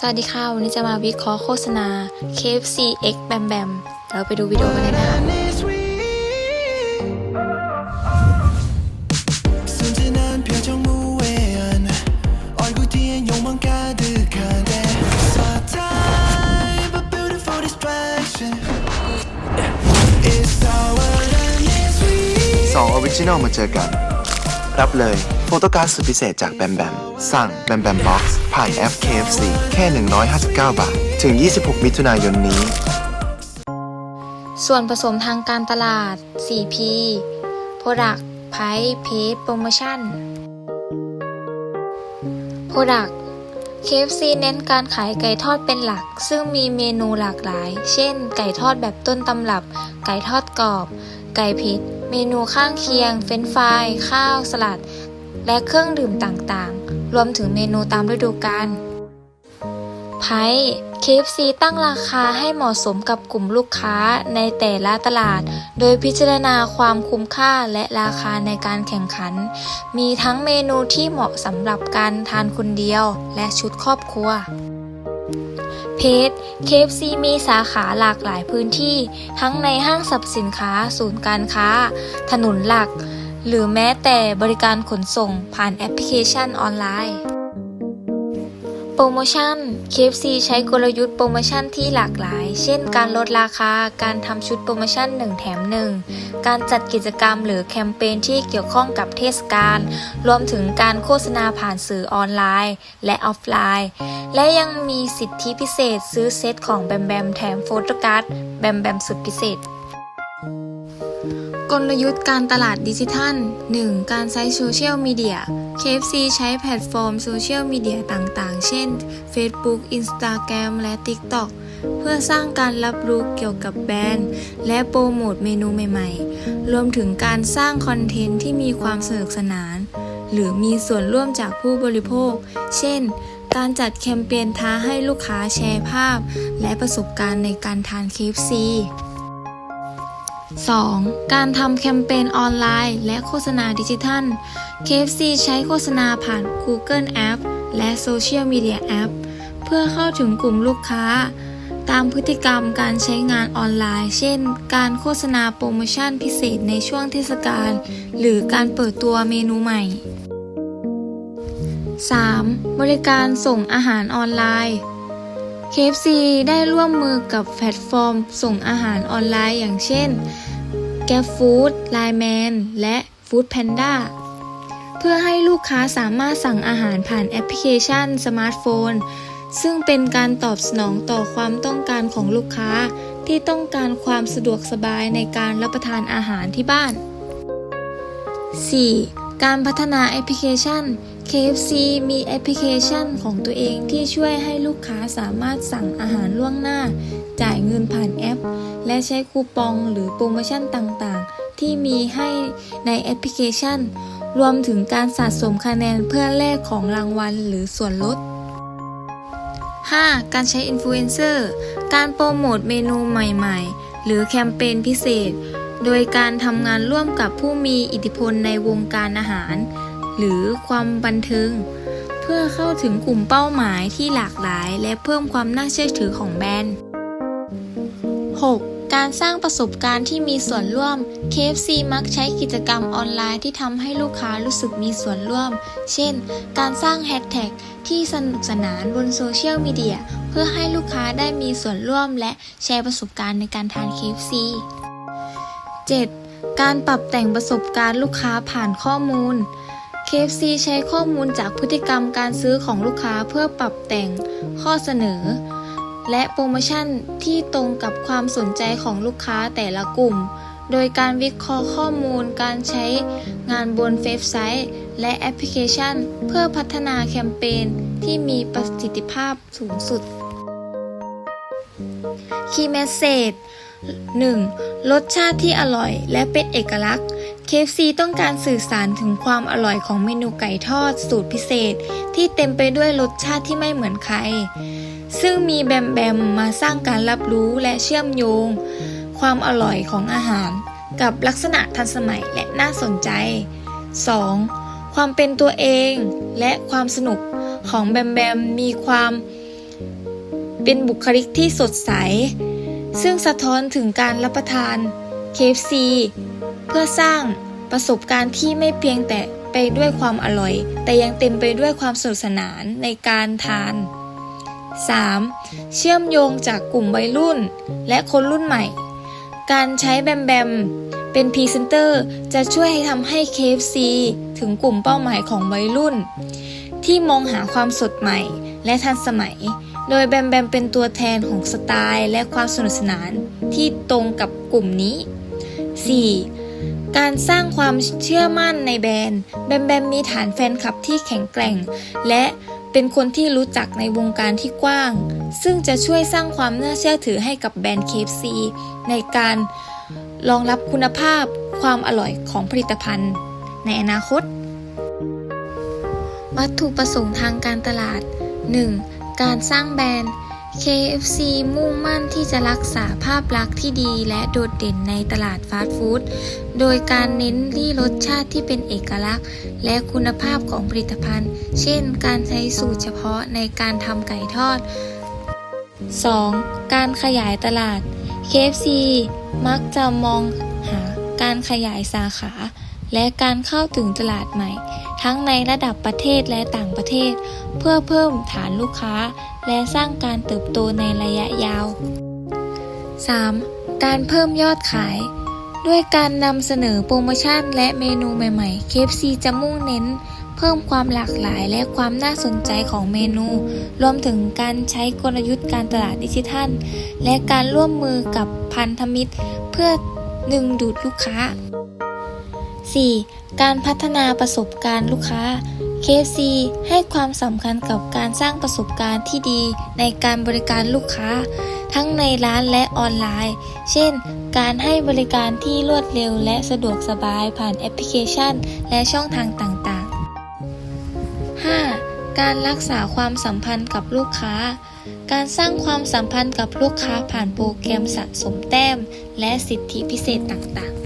สวัสดีค่ะ วันนี้จะมาวิเคราะห์โฆษณา KFC X Bam Bam เราไปดูวิดีโอกันเลยนะคะสองออริจินอลมาเจอกัน รับเลย โฟโต้การ์ดสุดพิเศษจากแบมแบม สั่งแบมแบมบ็อกซ์ผ่านแอป KFC แค่ 159 บาท ถึง 26 มิถุนายนนี้ ส่วนผสมทางการตลาด 4P Product Price Paid Promotion Product KFC เน้นการขายไก่ทอดเป็นหลัก ซึ่งมีเมนูหลากหลาย เช่น ไก่ทอดแบบต้นตำรับ ไก่ทอดกรอบ ไก่เผ็ด เมนูข้างเคียง เฟรนช์ฟราย ข้าว สลัด และเครื่องดื่มต่างๆ รวมถึงเมนูตามฤดูกาลไพ KFC ตั้งราคาให้เหมาะสมกับกลุ่มลูกค้าในแต่ละตลาด โดยพิจารณาความคุ้มค่าและราคาในการแข่งขัน มีทั้งเมนูที่เหมาะสำหรับการทานคนเดียวและชุดครอบครัว เพจ KFC มีสาขาหลากหลายพื้นที่ ทั้งในห้างสรรพสินค้า ศูนย์การค้า ถนนหลัก หรือแม้แต่บริการขนส่งผ่านแอปพลิเคชันออนไลน์ โปรโมชั่น KFC ใช้กลยุทธ์โปรโมชั่นที่หลากหลาย เช่น การลดราคา การทำชุดโปรโมชั่น 1 แถม 1 การจัดกิจกรรมหรือแคมเปญที่เกี่ยวข้องกับเทศกาล รวมถึงการโฆษณาผ่านสื่อออนไลน์ และออฟไลน์ และยังมีสิทธิพิเศษซื้อเซตของแบมแบมแถมโฟโต้การ์ดแบมแบมสุดพิเศษ กลยุทธ์การตลาดดิจิทัล 1. การใช้โซเชียลมีเดีย KFC ใช้แพลตฟอร์มโซเชียลมีเดียต่างๆ เช่น Facebook Instagram และ TikTok เพื่อสร้างการรับรู้เกี่ยวกับแบรนด์ และโปรโมทเมนูใหม่ๆ รวมถึงการสร้างคอนเทนต์ที่มีความสนุกสนาน หรือมีส่วนร่วมจากผู้บริโภค เช่น การจัดแคมเปญท้าให้ลูกค้าแชร์ภาพ และประสบการณ์ในการทาน KFC 2. การทำแคมเปญออนไลน์ และโฆษณาดิจิทัล KFC ใช้โฆษณาผ่าน Google App และโซเชียลมีเดียแอปเพื่อเข้าถึงกลุ่มลูกค้า ตามพฤติกรรมการใช้งานออนไลน์ เช่น การโฆษณาโปรโมชั่นพิเศษในช่วงเทศกาล หรือการเปิดตัวเมนูใหม่ 3. บริการส่งอาหารออนไลน์ KFC ได้ร่วมมือกับแพลตฟอร์ม ส่งอาหารออนไลน์อย่างเช่น g a p Food, Line Man และ Food Panda เพื่อให้ลูกค้าสามารถสั่งอาหารผ่านแอปพลิเคชันสมาร์ทโฟน ซึ่งเป็นการตอบสนองต่อความต้องการของลูกค้า ที่ต้องการความสะดวกสบายในการรับประทานอาหารที่บ้าน 4. การพัฒนาแอปพลิเคชัน KFC มีแอปพลิเคชันของตัวเองที่ช่วยให้ลูกค้าสามารถสั่งอาหารล่วงหน้า จ่ายเงินผ่านแอป และใช้คูปองหรือโปรโมชั่นต่างๆ ที่มีให้ในแอปพลิเคชัน รวมถึงการสะสมคะแนนเพื่อแลกของรางวัลหรือส่วนลด 5. การใช้อินฟลูเอนเซอร์ การโปรโมทเมนูใหม่ๆ หรือแคมเปญพิเศษ โดยการทำงานร่วมกับผู้มีอิทธิพลในวงการอาหาร หรือความบันเทิง เพื่อเข้าถึงกลุ่มเป้าหมายที่หลากหลาย และเพิ่มความน่าเชื่อถือของแบรนด์ 6. การสร้างประสบการณ์ที่มีส่วนร่วม KFC มักใช้กิจกรรมออนไลน์ที่ทำให้ลูกค้ารู้สึกมีส่วนร่วม เช่น การสร้างแฮชแท็กที่สนุกสนานบนโซเชียลมีเดียเพื่อให้ลูกค้าได้มีส่วนร่วมและแชร์ประสบการณ์ในการทาน KFC 7. การปรับแต่งประสบการณ์ลูกค้าผ่านข้อมูล KFC ใช้ข้อมูลจากพฤติกรรมการซื้อของลูกค้าเพื่อปรับแต่งข้อเสนอ และโปรโมชั่นที่ตรงกับความสนใจของลูกค้าแต่ละกลุ่ม โดยการวิเคราะห์ข้อมูลการใช้งานบนเว็บไซต์ และแอปพลิเคชัน เพื่อพัฒนาแคมเปญที่มีประสิทธิภาพสูงสุด Key Message 1. รสชาติที่อร่อยและเป็นเอกลักษณ์ KFC ต้องการสื่อสารถึงความอร่อยของเมนูไก่ทอดสูตรพิเศษ ที่เต็มไปด้วยรสชาติที่ไม่เหมือนใคร ซึ่งมีแบมแบมมาสร้างการรับรู้และเชื่อมโยง ความอร่อยของอาหาร กับลักษณะทันสมัยและน่าสนใจ 2. ความเป็นตัวเองและความสนุกของแบมแบมมีความเป็นบุคลิกที่สดใส ซึ่งสะท้อนถึงการรับประทาน KFC พื่อสร้างประสบการณ์ที่ไม่เพียงแต่ไปด้วยความอร่อย แต่ยังเต็มไปด้วยความสนุกสนานในการทาน 3. เชื่อมโยงจากกลุ่มวัยรุ่น และคนรุ่นใหม่ การใช้แบมแบมเป็นพรีเซนเตอร์จะช่วยให้ทำให้ KFC ถึงกลุ่มเป้าหมายของวัยรุ่น ที่มองหาความสดใหม่และทันสมัย โดยแบมแบมเป็นตัวแทนของสไตล์และความสนุกสนานที่ตรงกับกลุ่มนี้ 4. การสร้างความเชื่อมั่นในแบรนด์ แบมแบมมีฐานแฟนคลับที่แข็งแกร่ง และเป็นคนที่รู้จักในวงการที่กว้าง ซึ่งจะช่วยสร้างความน่าเชื่อถือให้กับแบรนด์ KFC ในการรองรับคุณภาพความอร่อยของผลิตภัณฑ์ ในอนาคต วัตถุประสงค์ทางการตลาด 1. การสร้างแบรนด์ KFC มุ่งมั่นที่จะรักษาภาพลักษณ์ที่ดีและโดดเด่นในตลาดฟาสต์ฟู้ด โดยการเน้นที่รสชาติที่เป็นเอกลักษณ์ และคุณภาพของผลิตภัณฑ์ เช่น การใช้สูตรเฉพาะในการทำไก่ทอด 2. การขยายตลาด KFC มักจะมองหาการขยายสาขา และการเข้าถึงตลาดใหม่ ทั้งในระดับประเทศและต่างประเทศ เพื่อเพิ่มฐานลูกค้า และสร้างการเติบโตในระยะยาว 3. การเพิ่มยอดขาย ด้วยการนำเสนอโปรโมชั่นและเมนูใหม่ๆ KFC จะมุ่งเน้น เพิ่มความหลากหลายและความน่าสนใจของเมนู รวมถึงการใช้กลยุทธ์การตลาดดิจิทัล และการร่วมมือกับพันธมิตร เพื่อดึงดูดลูกค้า 4. การพัฒนาประสบการณ์ลูกค้า KFC ให้ความสำคัญกับการสร้างประสบการณ์ที่ดีในการบริการลูกค้า ทั้งในร้านและออนไลน์ เช่น การให้บริการที่รวดเร็วและสะดวกสบายผ่านแอปพลิเคชัน และช่องทางต่างๆ 5. การรักษาความสัมพันธ์กับลูกค้า การสร้างความสัมพันธ์กับลูกค้าผ่านโปรแกรมสะสมแต้ม และสิทธิพิเศษต่างๆ